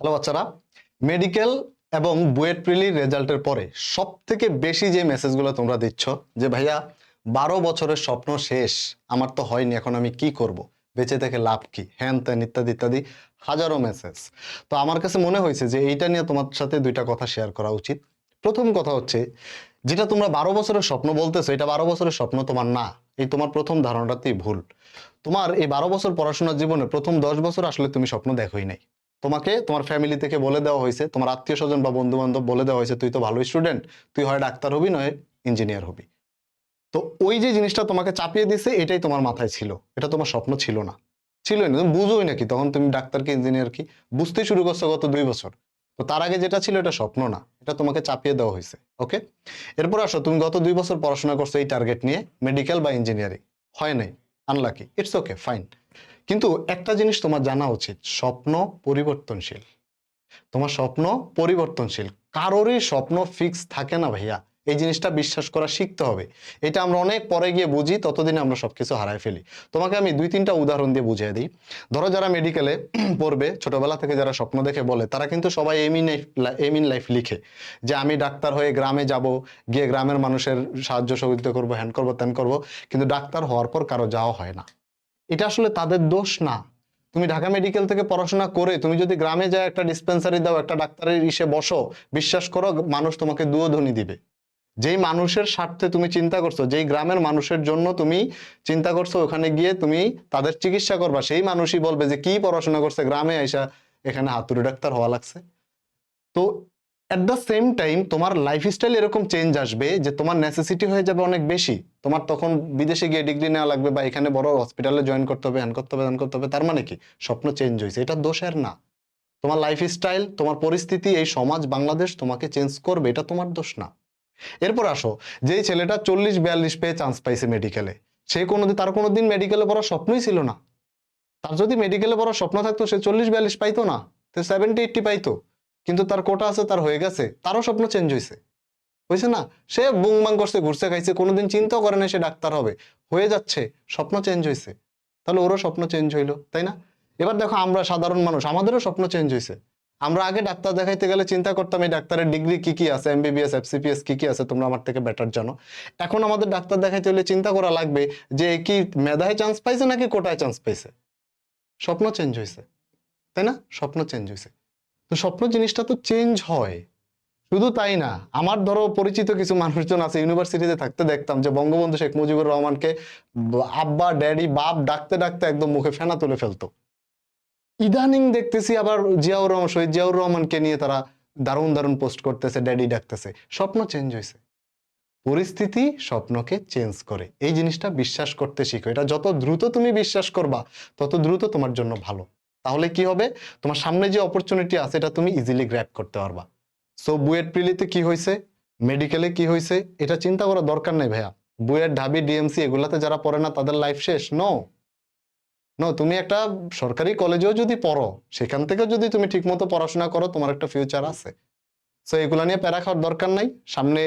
Hello বাচ্চারা medical এবং বুয়েট প্রিলির রেজাল্টের পরে সব থেকে বেশি যে মেসেজগুলো তোমরা দিচ্ছ, যে ভাইয়া বারো বছরের স্বপ্ন শেষ, আমার তো হয়নি, এখন আমি কি করব? বেঁচে থেকে লাভ কি? হ্যান ত্যান ইত্যাদি ইত্যাদি হাজারো মেসেজ তো আমার কাছে মনে হয়েছে যে এইটা নিয়ে তোমার সাথে দুইটা কথা শেয়ার করা উচিত। প্রথম কথা হচ্ছে, যেটা তোমরা বারো বছরের স্বপ্ন বলতেছো, এটা বারো বছরের স্বপ্ন তোমার না, এই তোমার প্রথম ধারণাটাতেই ভুল। তোমার এই বারো বছর পড়াশোনার জীবনে প্রথম দশ বছর আসলে তুমি স্বপ্ন দেখোই নাই। তোমাকে, তোমার ফ্যামিলি থেকে বলে দেওয়া হয়েছে, তোমার আত্মীয় স্বজন বা বন্ধু বান্ধব বলে দেওয়া হয়েছে, তুই তো ভালো স্টুডেন্ট তুই হয় ডাক্তার হবি, নয় ইঞ্জিনিয়ার হবি। তো ওই যে জিনিসটা তোমাকে চাপিয়ে দিছে, এটাই তোমার মাথায় ছিল। এটা তোমার স্বপ্ন ছিল না। ছিলই না, তুমি বুঝোই নাকি, তখন তুমি ডাক্তার কি ইঞ্জিনিয়ার কি, বুঝতেই শুরু করছ গত দুই বছর। তো তার আগে যেটা ছিল, এটা স্বপ্ন না, এটা তোমাকে চাপিয়ে দেওয়া হয়েছে, ওকে? এরপর আসো, তুমি গত দুই বছর পড়াশোনা করছ এই টার্গেট নিয়ে মেডিকেল বা ইঞ্জিনিয়ারিং হয় নাই আনলাকি ইটস ওকে ফাইন কিন্তু একটা জিনিস তোমার জানা উচিত, স্বপ্ন পরিবর্তনশীল। তোমার স্বপ্ন পরিবর্তনশীল। কারোরই স্বপ্ন ফিক্স থাকে না ভাইয়া। এই জিনিসটা বিশ্বাস করা শিখতে হবে। এটা আমরা অনেক পরে গিয়ে বুঝি, ততদিনে আমরা সবকিছু হারায় ফেলি। তোমাকে আমি দুই তিনটা উদাহরণ দিয়ে বুঝিয়ে দিই। ধরো যারা মেডিকেলে পড়বে, ছোটবেলা থেকে যারা স্বপ্ন দেখে বলে, তারা কিন্তু সবাই aim in aim in life লিখে যে আমি ডাক্তার হয়ে গ্রামে যাব, গিয়ে গ্রামের মানুষের সাহায্য সহযোগিতা করব হ্যান করব, ত্যান করব। কিন্তু ডাক্তার হওয়ার পর কারও যাওয়া হয় না। এটা আসলে তাদের দোষ না। তুমি ঢাকা মেডিকেল থেকে পড়াশোনা করে তুমি যদি গ্রামে যায় একটা ডিসপেন্সারি দাও, একটা ডাক্তারের ইসে বসো, বিশ্বাস করো মানুষ তোমাকে দুয়ো দুয়োধ্বনি দিবে। যেই মানুষের স্বার্থে তুমি চিন্তা করছ, যেই গ্রামের মানুষের জন্য তুমি চিন্তা করছ, ওখানে গিয়ে তুমি তাদের চিকিৎসা করবা, সেই মানুষই বলবে যে, কি পড়াশোনা করছে গ্রামে আইসা এখানে হাতুড়ি ডাক্তার হওয়া লাগছে? তো অ্যাট দ্য সেম টাইম তোমার লাইফস্টাইল এরকম চেঞ্জ আসবে যে তোমার নেসেসিটি হয়ে যাবে অনেক বেশি। তোমার তখন বিদেশে গিয়ে ডিগ্রি নেওয়া লাগবে বা এখানে বড় হসপিটালে জয়েন করতে হবে হ্যান করতে হবে হ্যান করতে হবে, তার মানে কি? স্বপ্ন চেঞ্জ হয়েছে, এটা দোষের না। তোমার লাইফস্টাইল তোমার পরিস্থিতি, এই সমাজ বাংলাদেশ তোমাকে চেঞ্জ করবে, এটা তোমার দোষ না। এরপর আসো, যেই ছেলেটা চল্লিশ বিয়াল্লিশ পেয়ে চান্স পাইছে মেডিকেলে সে কোনোদিন, তার কোনোদিন মেডিকেলে পড়ার স্বপ্নই ছিল না। তার যদি মেডিকেলে পড়ার স্বপ্ন থাকতো, সে চল্লিশ বিয়াল্লিশ পাইতো না তো সেভেন্টি এইটটি পাইতো। কিন্তু তার কোটা আছে, তার হয়ে গেছে, তারও স্বপ্ন চেঞ্জ হয়েছে হয়েছে না? সে বুংবাং করছে, ঘুরছে, খাইছে, কোনোদিন চিন্তাও করে না সে ডাক্তার হবে। হয়ে যাচ্ছে, স্বপ্ন চেঞ্জ হয়েছে তাহলে ওরও স্বপ্ন চেঞ্জ হইল, তাই না? এবার দেখো আমরা সাধারণ মানুষ, আমাদেরও স্বপ্ন চেঞ্জ হয়েছে আমরা আগে ডাক্তার দেখাইতে গেলে চিন্তা করতাম, এই ডাক্তারের ডিগ্রি কি কি আছে? এমবিবিএস এফসিপিএস কি কি আছে? তোমরা আমার থেকে বেটার জানো। এখন আমাদের ডাক্তার দেখাইতে হলে চিন্তা করা লাগবে যে কি মেধায় চান্স পাইছে নাকি কোটায় চান্স পাইছে? স্বপ্ন চেঞ্জ হয়েছে তাই না? স্বপ্ন চেঞ্জ হয়েছে তো স্বপ্ন জিনিসটা তো চেঞ্জ হয়। শুধু তাই না, আমার ধরো পরিচিত কিছু মানুষজন আছে ইউনিভার্সিটিতে থাকতে দেখতাম যে বঙ্গবন্ধু শেখ মুজিবুর রহমানকে আব্বা, ড্যাডি, বাপ ডাকতে ডাকতে একদম মুখে ফেনা তুলে ফেলতো। ইদানিং দেখতেছি আবার জিয়াউর রহমান, শহীদ জিয়াউর রহমানকে নিয়ে তারা দারুণ দারুণ পোস্ট করতেছে, ড্যাডি ডাকতেছে। স্বপ্ন চেঞ্জ হয়েছে। পরিস্থিতি স্বপ্নকে চেঞ্জ করে। এই জিনিসটা বিশ্বাস করতে শিখো। এটা যত দ্রুত তুমি বিশ্বাস করবা, তত দ্রুত তোমার জন্য ভালো। তাহলে কি হবে? তোমার সামনে যে অপরচুনিটি আছে, এটা তুমি ইজিলি গ্র্যাপ করতে পারবা। সো বুয়েট প্রিলিতে কি হয়েছে মেডিকেলে কি হয়েছে এটা চিন্তা করার দরকার নেই ভাইয়া। বুয়েট, ঢাবি ডিএমসি এগুলাতে যারা পড়ে না, তাদের লাইফ শেষ? নো নো তুমি একটা সরকারি কলেজেও যদি পড়ো, সেখান থেকে যদি তুমি ঠিকমতো পড়াশোনা করো, তোমার একটা ফিউচার আছে। সো এগুলা নিয়ে প্যারা খাওয়ার দরকার নাই। সামনে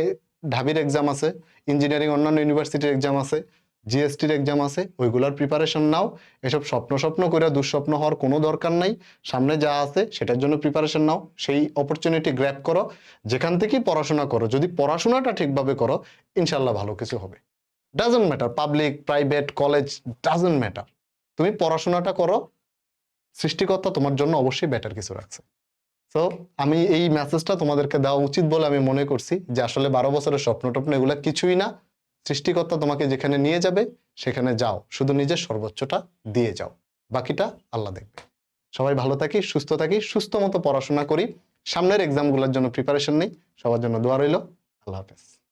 ঢাবির এক্সাম আছে ইঞ্জিনিয়ারিং অন্যান্য ইউনিভার্সিটির এক্সাম আছে। জিএসটির এক্সাম আছে, ওইগুলার প্রিপারেশন নাও। এসব স্বপ্ন স্বপ্ন করে দুঃস্বপ্ন হওয়ার কোনো দরকার নাই। সামনে যা আছে সেটার জন্য প্রিপারেশন নাও। সেই অপরচুনিটি গ্র্যাপ করো। যেখান থেকেই পড়াশোনা করো, যদি পড়াশোনাটা ঠিকভাবে করো ইনশাল্লাহ ভালো কিছু হবে। Doesn't matter public private college doesn't matter তুমি পড়াশোনাটা করো, সৃষ্টিকর্তা তোমার জন্য অবশ্যই বেটার কিছু রাখছে। তো আমি এই মেসেজটা তোমাদেরকে দেওয়া উচিত বলে আমি মনে করছি যে আসলে বারো বছরের স্বপ্ন টপ্ন এগুলা কিছুই না। সৃষ্টিকর্তা তোমাকে যেখানে নিয়ে যাবে, সেখানে যাও। শুধু নিজের সর্বোচ্চটা দিয়ে যাও। বাকিটা আল্লাহ দেখবে। সবাই ভালো থাকি, সুস্থ থাকি, সুস্থ মতো পড়াশোনা করি। সামনের এক্সামগুলোর জন্য প্রিপারেশন নেই। সবার জন্য দোয়া রইল। আল্লাহ হাফেজ।